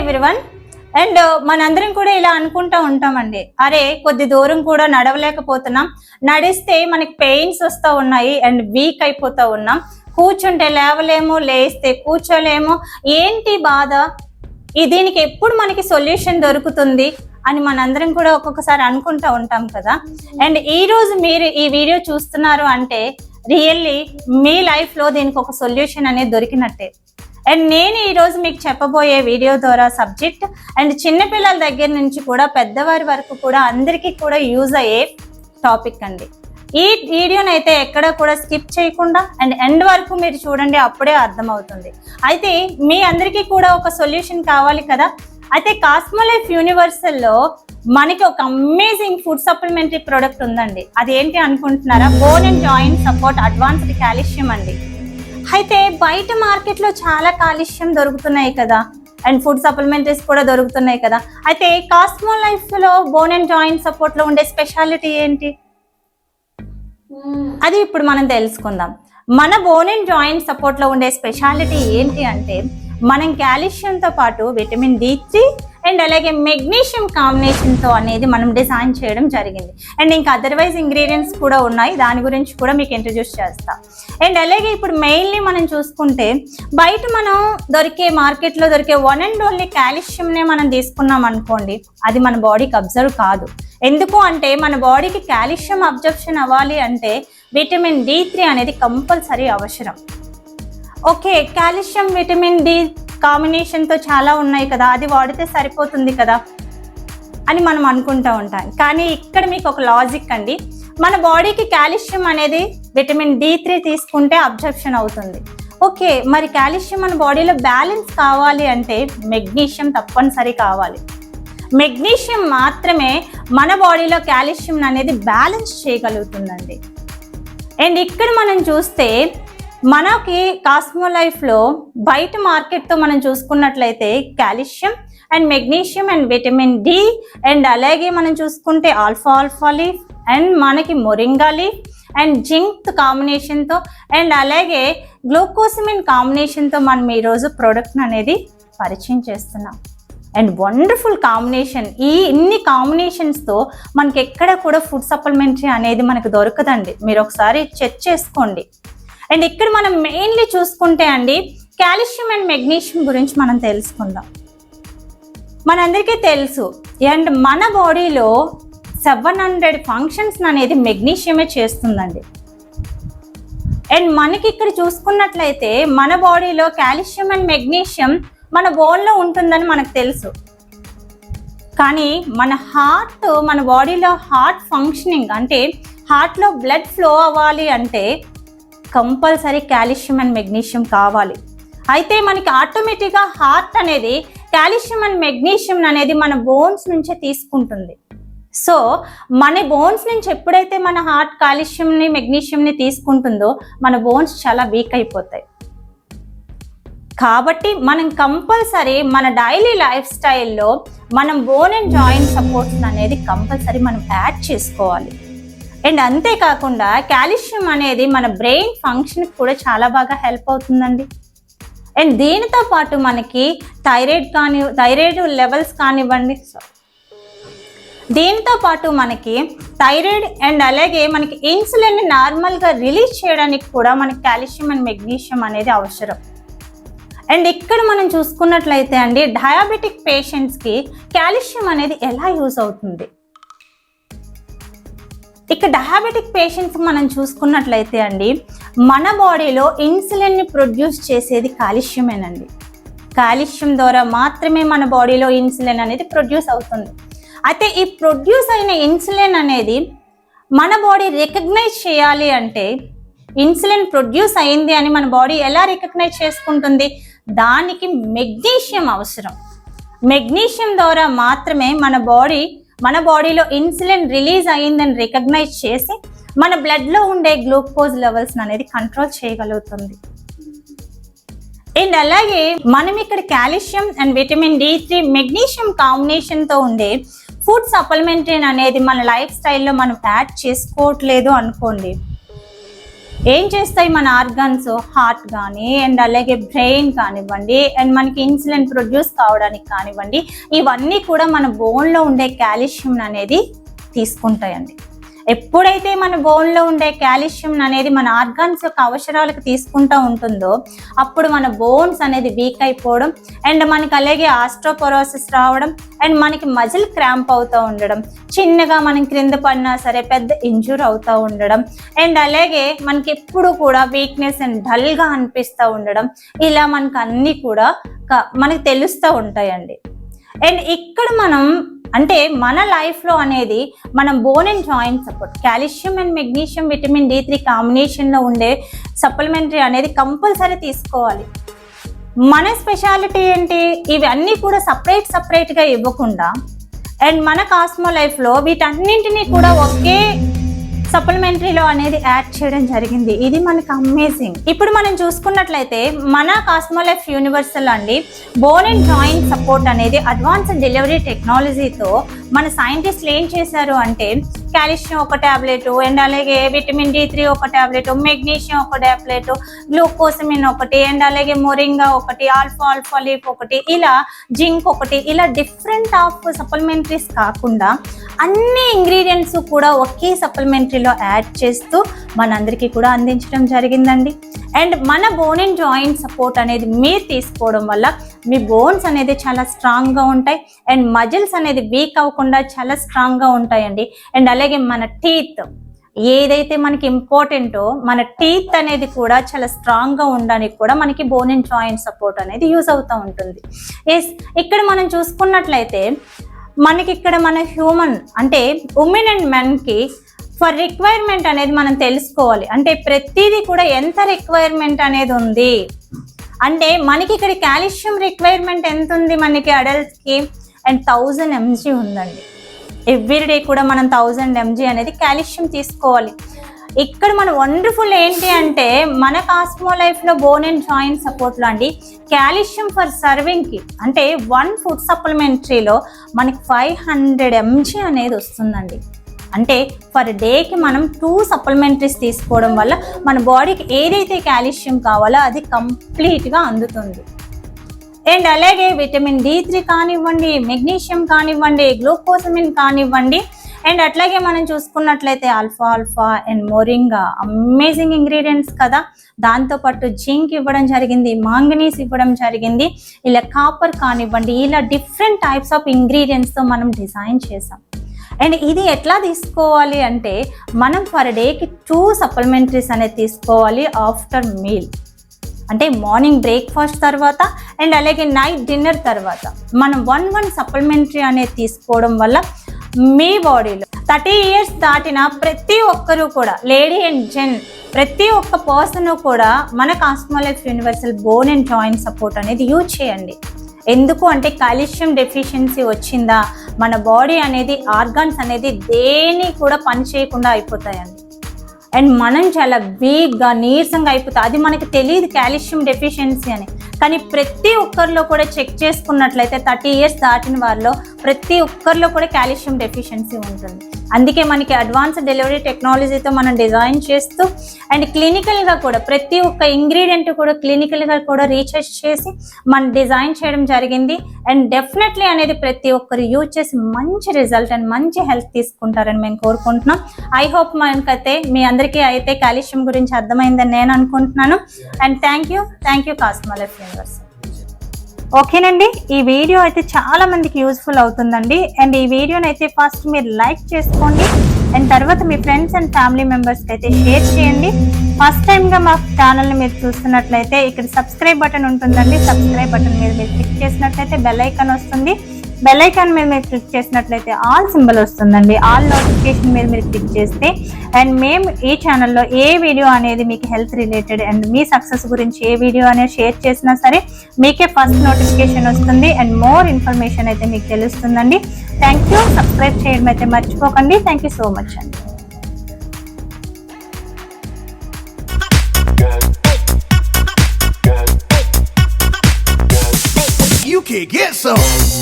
Everyone and uh, మనందరం కూడా ఇలా అనుకుంటా ఉంటామండి. అరే కొద్ది దూరం కూడా నడవలేకపోతున్నాం. నడిస్తే మనకి పెయిన్స్ వస్తూ ఉన్నాయి అండ్ వీక్ అయిపోతూ ఉన్నాం. కూర్చుంటే లేవలేము లేస్తే కూర్చోలేము. ఏంటి బాధ? ఈ దీనికి ఎప్పుడు మనకి సొల్యూషన్ దొరుకుతుంది అని మనందరం కూడా ఒక్కొక్కసారి అనుకుంటా ఉంటాం కదా. అండ్ ఈ రోజు మీరు ఈ వీడియో చూస్తున్నారు అంటే రియల్లీ మీ లైఫ్లో దీనికి ఒక సొల్యూషన్ అనేది దొరికినట్టే. అండ్ నేను ఈరోజు మీకు చెప్పబోయే వీడియో ద్వారా సబ్జెక్ట్ అండ్ చిన్నపిల్లల దగ్గర నుంచి కూడా పెద్దవారి వరకు కూడా అందరికీ కూడా యూజ్ అయ్యే టాపిక్ అండి. ఈ వీడియోని అయితే ఎక్కడ కూడా స్కిప్ చేయకుండా అండ్ ఎండ్ వరకు మీరు చూడండి అప్పుడే అర్థమవుతుంది. అయితే మీ అందరికీ కూడా ఒక సొల్యూషన్ కావాలి కదా? అయితే కాస్మోలైఫ్ యూనివర్సల్లో మనకి ఒక అమేజింగ్ ఫుడ్ సప్లిమెంటరీ ప్రోడక్ట్ ఉందండి. అది ఏంటి అనుకుంటున్నారా? Bone and joint support advanced calcium అండి. అయితే బయట మార్కెట్లో చాలా కాలుష్యం దొరుకుతున్నాయి కదా. అండ్ ఫుడ్ సప్లిమెంటరీస్ కూడా దొరుకుతున్నాయి కదా. అయితే కాస్మో లైఫ్లో బోన్ అండ్ జాయింట్ సపోర్ట్లో ఉండే స్పెషాలిటీ ఏంటి? అది ఇప్పుడు మనం తెలుసుకుందాం. మన బోన్ అండ్ జాయింట్ సపోర్ట్లో ఉండే స్పెషాలిటీ ఏంటి అంటే మనం కాల్షియంతో పాటు విటమిన్ డి త్రీ అండ్ అలాగే మెగ్నీషియం కాంబినేషన్తో అనేది మనం డిజైన్ చేయడం జరిగింది. అండ్ ఇంకా అదర్వైజ్ ఇంగ్రీడియంట్స్ కూడా ఉన్నాయి. దాని గురించి కూడా మీకు ఇంట్రడ్యూస్ చేస్తాం. అండ్ అలాగే ఇప్పుడు మెయిన్లీ మనం చూసుకుంటే బయట మనం దొరికే మార్కెట్లో దొరికే వన్ అండ్ ఓన్లీ కాల్షియంనే మనం తీసుకున్నాం అనుకోండి అది మన బాడీకి అబ్జర్వ్ కాదు. ఎందుకు అంటే మన బాడీకి కాల్షియం అబ్జర్ప్షన్ అవ్వాలి అంటే విటమిన్ డి త్రీ అనేది కంపల్సరీ అవసరం. ఓకే కాల్షియం విటమిన్ డి కాంబినేషన్తో చాలా ఉన్నాయి కదా అది వాడితే సరిపోతుంది కదా అని మనం అనుకుంటూ ఉంటాం. కానీ ఇక్కడ మీకు ఒక లాజిక్ అండి. మన బాడీకి కాల్షియం అనేది విటమిన్ డి త్రీ తీసుకుంటే అబ్జర్ప్షన్ అవుతుంది. ఓకే మరి కాల్షియం మన బాడీలో బ్యాలెన్స్ కావాలి అంటే మెగ్నీషియం తప్పనిసరి కావాలి. మెగ్నీషియం మాత్రమే మన బాడీలో కాల్షియం అనేది బ్యాలెన్స్ చేయగలుగుతుందండి. అండ్ ఇక్కడ మనం చూస్తే మనకి కాస్మో లైఫ్లో బయట మార్కెట్తో మనం చూసుకున్నట్లయితే calcium and magnesium and vitamin D and అలాగే మనం చూసుకుంటే ఆల్ఫా ఆల్ఫా లీఫ్ అండ్ మనకి మొరింగా లీఫ్ అండ్ జింక్ కాంబినేషన్తో అండ్ అలాగే గ్లూకోసిమిన్ కాంబినేషన్తో మనం ఈరోజు ప్రోడక్ట్ని అనేది పరిచయం చేస్తున్నాం. అండ్ వండర్ఫుల్ కాంబినేషన్ ఈ ఇన్ని కాంబినేషన్స్తో మనకి ఎక్కడ కూడా ఫుడ్ సప్లిమెంటరీ అనేది మనకు దొరకదండి. మీరు ఒకసారి చెక్ చేసుకోండి. అండ్ ఇక్కడ మనం మెయిన్లీ చూసుకుంటే అండి కాల్షియం అండ్ మెగ్నీషియం గురించి మనం తెలుసుకుందాం. మనందరికీ తెలుసు అండ్ మన బాడీలో సెవెన్ హండ్రెడ్ ఫంక్షన్స్ అనేది మెగ్నీషియమే చేస్తుందండి. అండ్ మనకి ఇక్కడ చూసుకున్నట్లయితే మన బాడీలో కాల్షియం అండ్ మెగ్నీషియం మన బోన్లో ఉంటుందని మనకు తెలుసు. కానీ మన హార్ట్ మన బాడీలో హార్ట్ ఫంక్షనింగ్ అంటే హార్ట్లో బ్లడ్ ఫ్లో అవ్వాలి అంటే కంపల్సరీ కాల్షియం అండ్ మెగ్నీషియం కావాలి. అయితే మనకి ఆటోమేటిక్గా హార్ట్ అనేది కాల్షియం అండ్ మెగ్నీషియం అనేది మన బోన్స్ నుంచే తీసుకుంటుంది. సో మన బోన్స్ నుంచి ఎప్పుడైతే మన హార్ట్ కాల్షియంని మెగ్నీషియంని తీసుకుంటుందో మన బోన్స్ చాలా వీక్ అయిపోతాయి. కాబట్టి మనం కంపల్సరీ మన డైలీ లైఫ్ స్టైల్లో మనం బోన్ అండ్ జాయింట్ సపోర్ట్స్ అనేది కంపల్సరీ మనం యాడ్ చేసుకోవాలి. అండ్ అంతేకాకుండా కాల్షియం అనేది మన బ్రెయిన్ ఫంక్షన్కి కూడా చాలా బాగా హెల్ప్ అవుతుందండి. అండ్ దీనితో పాటు మనకి థైరాయిడ్ కాని థైరాయిడ్ లెవెల్స్ కానివ్వండి దీంతో పాటు మనకి థైరాయిడ్ అండ్ అలాగే మనకి ఇన్సులిన్ నార్మల్గా రిలీజ్ చేయడానికి కూడా మనకి కాల్షియం అండ్ మెగ్నీషియం అనేది అవసరం. అండ్ ఇక్కడ మనం చూసుకున్నట్లయితే అండి డయాబెటిక్ పేషెంట్స్కి కాల్షియం అనేది ఎలా యూజ్ అవుతుంది? ఇక డయాబెటిక్ పేషెంట్స్ మనం చూసుకున్నట్లయితే అండి మన బాడీలో ఇన్సులిన్ని ప్రొడ్యూస్ చేసేది కాలుష్యమేనండి. కాలుష్యం ద్వారా మాత్రమే మన బాడీలో ఇన్సులిన్ అనేది ప్రొడ్యూస్ అవుతుంది. అయితే ఈ ప్రొడ్యూస్ అయిన ఇన్సులిన్ అనేది మన బాడీ రికగ్నైజ్ చేయాలి అంటే ఇన్సులిన్ ప్రొడ్యూస్ అయింది అని మన బాడీ ఎలా రికగ్నైజ్ చేసుకుంటుంది? దానికి మెగ్నీషియం అవసరం. మెగ్నీషియం ద్వారా మాత్రమే మన బాడీ మన బాడీలో ఇన్సులిన్ రిలీజ్ అయ్యిందని రికగ్నైజ్ చేసి మన బ్లడ్లో ఉండే గ్లూకోజ్ లెవెల్స్ అనేది కంట్రోల్ చేయగలుగుతుంది. అండ్ అలాగే మనం ఇక్కడ calcium and vitamin D three magnesium కాంబినేషన్తో ఉండే ఫుడ్ సప్లిమెంటరీ అనేది మన లైఫ్ స్టైల్లో మనం యాడ్ చేసుకోవట్లేదు అనుకోండి. ఏం చేస్తాయి మన ఆర్గాన్స్? హార్ట్ కానీ అండ్ అలాగే బ్రెయిన్ కానివ్వండి అండ్ మనకి ఇన్సులిన్ ప్రొడ్యూస్ కావడానికి కానివ్వండి ఇవన్నీ కూడా మన బోన్లో ఉండే కాల్షియం అనేది తీసుకుంటాయండి. ఎప్పుడైతే మన బోన్లో ఉండే కాల్షియం అనేది మన ఆర్గాన్స్ యొక్క అవసరాలకు తీసుకుంటూ ఉంటుందో అప్పుడు మన బోన్స్ అనేది వీక్ అయిపోవడం అండ్ మనకి అలాగే ఆస్ట్రోపొరోసిస్ రావడం అండ్ మనకి మజిల్ క్రాంప్ అవుతూ ఉండడం చిన్నగా మనం క్రింద పడినా సరే పెద్ద ఇంజూర్ అవుతూ ఉండడం అండ్ అలాగే మనకి ఎప్పుడు కూడా వీక్నెస్ అండ్ డల్గా అనిపిస్తూ ఉండడం ఇలా మనకు అన్నీ కూడా మనకు మనకి తెలుస్తూ ఉంటాయండి. అండ్ ఇక్కడ మనం అంటే మన లైఫ్లో అనేది మనం bone and joint support calcium and magnesium vitamin D three కాంబినేషన్లో ఉండే సప్లిమెంటరీ అనేది కంపల్సరీ తీసుకోవాలి. మన స్పెషాలిటీ ఏంటి? ఇవన్నీ కూడా సపరేట్ సపరేట్గా ఇవ్వకుండా అండ్ మన కాస్మో లైఫ్లో వీటన్నింటినీ కూడా ఒకే సప్లిమెంటరీలో అనేది యాడ్ చేయడం జరిగింది. ఇది మనకు అమేజింగ్ ఇప్పుడు మనం చూసుకున్నట్లయితే మన కాస్మోలైఫ్ యూనివర్సల్ అండి బోన్ అండ్ జాయింట్ సపోర్ట్ అనేది అడ్వాన్స్ డెలివరీ టెక్నాలజీతో మన సైంటిస్టులు ఏం చేశారు అంటే కాల్షియం ఒక టాబ్లెట్ అండ్ అలాగే విటమిన్ డి త్రీ ఒక టాబ్లెట్ మెగ్నీషియం ఒక టాబ్లెట్ గ్లూకోసమిన్ ఒకటి అండ్ అలాగే మొరింగా ఒకటి ఆల్ఫా ఆల్ఫా లీఫ్ ఒకటి ఇలా జింక్ ఒకటి ఇలా డిఫరెంట్ ఆఫ్ సప్లిమెంటరీస్ కాకుండా అన్ని ఇంగ్రీడియంట్స్ కూడా ఒకే సప్లిమెంటరీలో యాడ్ చేస్తూ మనందరికీ కూడా అందించడం జరిగిందండి. అండ్ మన బోన్ అండ్ జాయింట్ సపోర్ట్ అనేది మీరు తీసుకోవడం వల్ల మీ బోన్స్ అనేది చాలా స్ట్రాంగ్గా ఉంటాయి. అండ్ మజిల్స్ అనేది వీక్ అవ్వకుండా చాలా స్ట్రాంగ్గా ఉంటాయండి. అండ్ అలాగే మన టీత్ ఏదైతే మనకి ఇంపార్టెంటో మన టీత్ అనేది కూడా చాలా స్ట్రాంగ్గా ఉండడానికి కూడా మనకి బోన్ అండ్ జాయింట్ సపోర్ట్ అనేది యూజ్ అవుతూ ఉంటుంది. ఎస్ ఇక్కడ మనం చూసుకున్నట్లయితే మనకి ఇక్కడ మన హ్యూమన్ అంటే ఉమెన్ అండ్ మెన్కి ఫర్ రిక్వైర్మెంట్ అనేది మనం తెలుసుకోవాలి. అంటే ప్రతిదీ కూడా ఎంత రిక్వైర్మెంట్ అనేది ఉంది? అంటే మనకి ఇక్కడ కాల్షియం రిక్వైర్మెంట్ ఎంత ఉంది మనకి అడల్ట్స్కి అండ్ థౌజండ్ ఎంజీ ఉందండి. ఎవ్రీ డే కూడా మనం థౌజండ్ ఎంజీ అనేది కాల్షియం తీసుకోవాలి. ఇక్కడ మన వండర్ఫుల్ ఏంటి అంటే మన కాస్మో లైఫ్లో బోన్ అండ్ జాయింట్ సపోర్ట్లో అండి కాల్షియం ఫర్ సర్వింగ్కి అంటే వన్ ఫుడ్ సప్లిమెంటరీలో మనకి ఫైవ్ హండ్రెడ్ ఎంజీ అనేది వస్తుందండి. అంటే ఫర్ డేకి మనం టూ సప్లిమెంటరీస్ తీసుకోవడం వల్ల మన బాడీకి ఏదైతే కాల్షియం కావాలో అది కంప్లీట్గా అందుతుంది. అండ్ అలాగే విటమిన్ డి త్రీ కానివ్వండి మెగ్నీషియం కానివ్వండి గ్లూకోసమిన్ కానివ్వండి. అండ్ అట్లాగే మనం చూసుకున్నట్లయితే alpha alpha and moringa amazing ingredients కదా. దాంతోపాటు జింక్ ఇవ్వడం జరిగింది మాంగనీస్ ఇవ్వడం జరిగింది. ఇలా కాపర్ కానివ్వండి ఇలా డిఫరెంట్ టైప్స్ ఆఫ్ ఇంగ్రీడియంట్స్తో మనం డిజైన్ చేసాం అండ్ ఇది ఎట్లా తీసుకోవాలి అంటే మనం పర్ డేకి టూ సప్లిమెంటరీస్ అనేది తీసుకోవాలి ఆఫ్టర్ మీల్. అంటే మార్నింగ్ బ్రేక్ఫాస్ట్ తర్వాత అండ్ అలాగే నైట్ డిన్నర్ తర్వాత. మనం వన్ వన్ సప్లిమెంటరీ అనేది తీసుకోవడం వల్ల మీ బాడీలో థర్టీ ఇయర్స్ దాటిన ప్రతి ఒక్కరూ కూడా లేడీ అండ్ జెన్ ప్రతి ఒక్క పర్సన్ కూడా మన Cosmolife universal bone and joint support అనేది యూజ్ చేయండి. ఎందుకు అంటే కాల్షియం డెఫిషియన్సీ వచ్చిందా మన బాడీ అనేది ఆర్గాన్స్ అనేది దేని కూడా పని చేయకుండా అయిపోతాయండి. అండ్ మనం చాలా వీక్గా నీరసంగా అయిపోతుంది అది మనకి తెలియదు కాల్షియం డెఫిషియన్సీ అని. కానీ ప్రతి ఒక్కరిలో కూడా చెక్ చేసుకున్నట్లయితే థర్టీ ఇయర్స్ దాటిన వారిలో ప్రతి ఒక్కరిలో కూడా కాల్షియం డెఫిషియన్సీ ఉంటుంది. అందుకే మనకి అడ్వాన్స్ డెలివరీ టెక్నాలజీతో మనం డిజైన్ చేస్తూ అండ్ క్లినికల్గా కూడా ప్రతి ఒక్క ఇంగ్రీడియంట్ కూడా క్లినికల్గా కూడా రీసెర్చ్ చేసి మనం డిజైన్ చేయడం జరిగింది. అండ్ డెఫినెట్లీ అనేది ప్రతి ఒక్కరు యూజ్ చేసి మంచి రిజల్ట్ అండ్ మంచి హెల్త్ తీసుకుంటారని మేము కోరుకుంటున్నాం. ఐ హోప్ మనకైతే మీ అందరికీ అయితే కాల్షియం గురించి అర్థమైందని నేను అనుకుంటున్నాను. And thank you thank you Cosmolife universe ఓకేనండి? ఈ వీడియో అయితే చాలా మందికి యూస్ఫుల్ అవుతుందండి. అండ్ ఈ వీడియోని అయితే ఫస్ట్ మీరు లైక్ చేసుకోండి. అండ్ తర్వాత మీ ఫ్రెండ్స్ అండ్ ఫ్యామిలీ మెంబర్స్కి అయితే షేర్ చేయండి. ఫస్ట్ టైంగా మా ఛానల్ని మీరు చూస్తున్నట్లయితే ఇక్కడ సబ్స్క్రైబ్ బటన్ ఉంటుందండి. సబ్స్క్రైబ్ బటన్ మీద మీరు క్లిక్ చేసినట్లయితే బెల్ ఐకాన్ వస్తుంది. బెల్ ఐకాన్ మీద మీరు క్లిక్ చేసినట్లయితే ఆల్ సింబల్ వస్తుందండి. ఆల్ నోటిఫికేషన్ మీద మీరు క్లిక్ చేస్తే అండ్ మేము ఈ ఛానల్లో ఏ వీడియో అనేది మీకు హెల్త్ రిలేటెడ్ అండ్ మీ సక్సెస్ గురించి ఏ వీడియో అనేది షేర్ చేసినా సరే మీకే ఫస్ట్ నోటిఫికేషన్ వస్తుంది అండ్ మోర్ ఇన్ఫర్మేషన్ అయితే మీకు తెలుస్తుందండి. థ్యాంక్ యూ సబ్స్క్రైబ్ చేయడం అయితే మర్చిపోకండి. థ్యాంక్ యూ సో మచ్ అండి. You can get some.